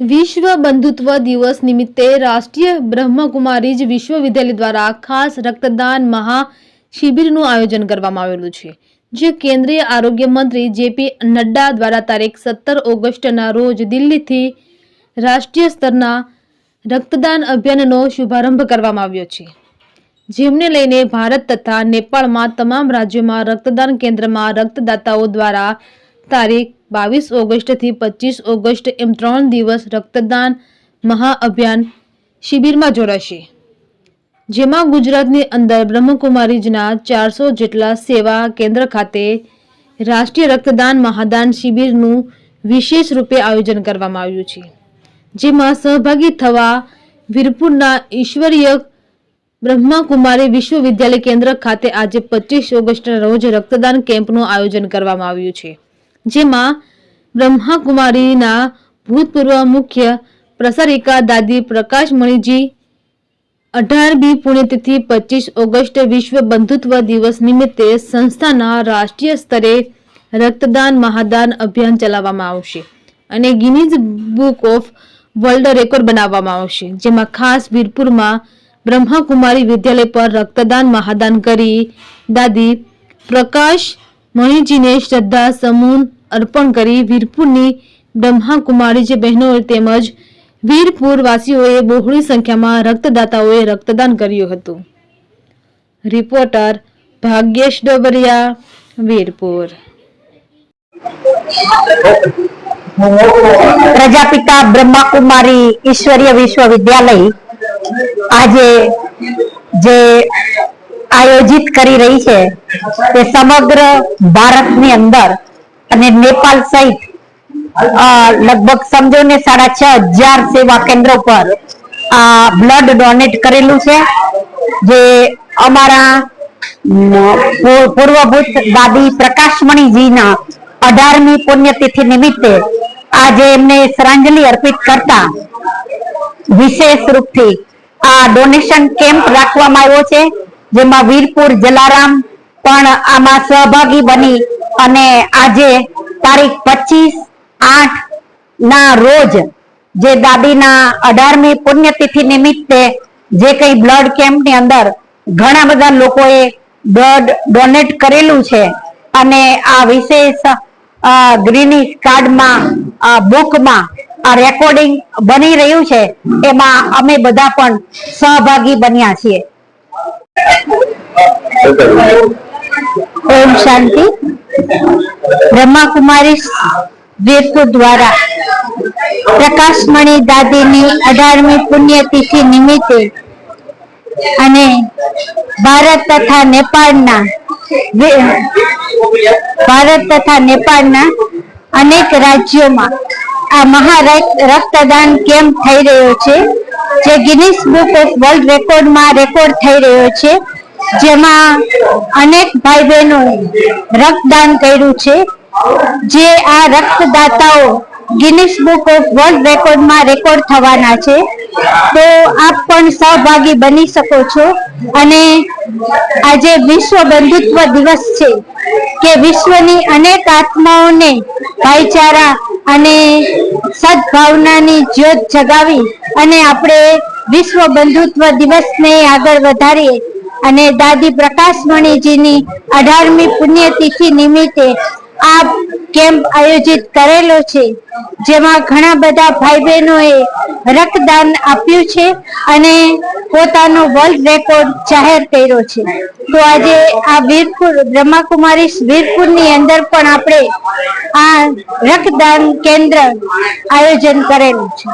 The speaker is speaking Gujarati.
વિશ્વ બંધુત્વ દિવસ નિમિત્તે રાષ્ટ્રીય બ્રહ્મકુમારીજ વિશ્વવિદ્યાલય દ્વારા ખાસ રક્તદાન મહા શિબિરનું આયોજન કરવામાં આવેલું છે, જે કેન્દ્રીય આરોગ્ય મંત્રી જેપી નડ્ડા દ્વારા તારીખ સત્તર ઓગસ્ટના રોજ દિલ્હીથી રાષ્ટ્રીય સ્તરના રક્તદાન અભિયાનનો શુભારંભ કરવામાં આવ્યો છે. જેમને લઈને ભારત તથા નેપાળમાં તમામ રાજ્યોમાં રક્તદાન કેન્દ્રમાં રક્તદાતાઓ દ્વારા તારીખ બાવીસ ઓગસ્ટથી પચીસ ઓગસ્ટ એમ ત્રણ દિવસ રક્તદાન મહાઅભિયાન શિબિરમાં જોડાશે. જેમાં ગુજરાતની અંદર બ્રહ્મકુમારીજના ચારસો જેટલા સેવા કેન્દ્ર ખાતે રાષ્ટ્રીય રક્તદાન મહાદાન શિબિરનું વિશેષ રૂપે આયોજન કરવામાં આવ્યું છે. જેમાં સહભાગી થવા વીરપુરના ઈશ્વરીય બ્રહ્માકુમારી વિશ્વવિદ્યાલય કેન્દ્ર ખાતે આજે પચીસ ઓગસ્ટના રોજ રક્તદાન કેમ્પનું આયોજન કરવામાં આવ્યું છે. જેમાં બ્રહ્માકુમારીના ભૂતપૂર્વ મુખ્ય પ્રસારિકા દાદી પ્રકાશમણીજી અઢાર બી પુણ્યતિથિ પચીસ ઓગસ્ટ વિશ્વ બંધુત્વ દિવસ નિમિત્તે સંસ્થાના રાષ્ટ્રીય સ્તરે રક્તદાન મહાદાન અભિયાન ચલાવવામાં આવશે અને Guinness book of world record બનાવવામાં આવશે, જેમાં ખાસ વીરપુરમાં બ્રહ્માકુમારી વિદ્યાલય પર રક્તદાન મહાદાન કરી દાદી પ્રકાશ મણીજીને શ્રદ્ધા સમૂહ અર્પણ કરી વીરપુરની બ્રહ્માકુમારી બહેનો તેમજ વીરપુર વાસીઓએ બહોળી સંખ્યામાં રક્તદાતાઓએ રક્તદાન કર્યું હતું. રિપોર્ટર ભાગ્યેશ ડોબરિયા, વીરપુર. પ્રજાપિતા બ્રહ્માકુમારી ઈશ્વરીય વિશ્વવિદ્યાલય આજે જે આયોજિત કરી રહી છે તે સમગ્ર ભારતની અંદર અને નેપાળ સહિત લગભગ સમજો ને સાડા છ હજાર સેવા કેન્દ્રો પર આ બ્લડ ડોનેટ કરેલું છે. જે અમારા પૂર્વભૂત દાદી પ્રકાશમણીજીના અઢારમી પુણ્યતિથિ નિમિત્તે આજે એમને શ્રદ્ધાંજલિ અર્પિત કરતા વિશેષ રૂપથી આ ડોનેશન કેમ્પ રાખવામાં આવ્યો છે. જેમાં વીરપુર, જલારામ પણ આમાં સહભાગી બની અને આજે તારીખ પચીસ આઠ ના રોજ જે દાદીના અઢારમી પુણ્યતિથિ નિમિત્તે જે કઈ બ્લડ કેમ્પની અંદર ઘણા બધા લોકોએ બ્લડ ડોનેટ કરેલું છે અને આ વિશેષ ગ્રીનિશ કાર્ડમાં બુકમાં આ રેકોર્ડિંગ બની રહ્યું છે, એમાં અમે બધા પણ સહભાગી બન્યા છીએ. ઓમ શાંતિ. બ્રહ્માકુમારી વીરપુર દ્વારા પ્રકાશમણી દાદીની અઢારમી પુણ્યતિથિ નિમિત્તે અને ભારત તથા નેપાળના ભારત તથા નેપાળના અનેક રાજ્યોમાં આ મહા રક્ત- રક્તદાન કેમ્પ થઈ રહ્યો છે. જે ગિનિસ બુક ઓફ વર્લ્ડ રેકોર્ડમાં રેકોર્ડ થઈ રહ્યો છે, જેમાં અનેક ભાઈ બહેનોએ રક્તદાન કર્યું છે. જે આ રક્તદાતાઓ ગિનિસ બુક ઓફ વર્લ્ડ રેકોર્ડમાં રેકોર્ડ થવાના છે. તો આપ પણ સહભાગી બની શકો છો. અને આજે વિશ્વ બંધુત્વ દિવસ છે કે વિશ્વની અનેક આત્માઓને ભાઈચારા અને સદભાવનાની જ્યોત જગાવી અને આપણે વિશ્વ બંધુત્વ દિવસને આગળ વધારીએ અને દાદી પ્રકાશમણીજીની અઢારમી પુણ્યતિથિ નિમિત્તે આ કેમ્પ આયોજિત કરેલો છે. જેમાં ઘણા બધા ભાઈ બહેનોએ રક્તદાન આપ્યું છે અને પોતાનો વર્લ્ડ રેકોર્ડ જાહેર કર્યો છે. તો આજે આ વીરપુર, બ્રહ્માકુમારી વીરપુરની અંદર પણ આપણે આ રક્તદાન કેન્દ્ર આયોજન કરેલું છે.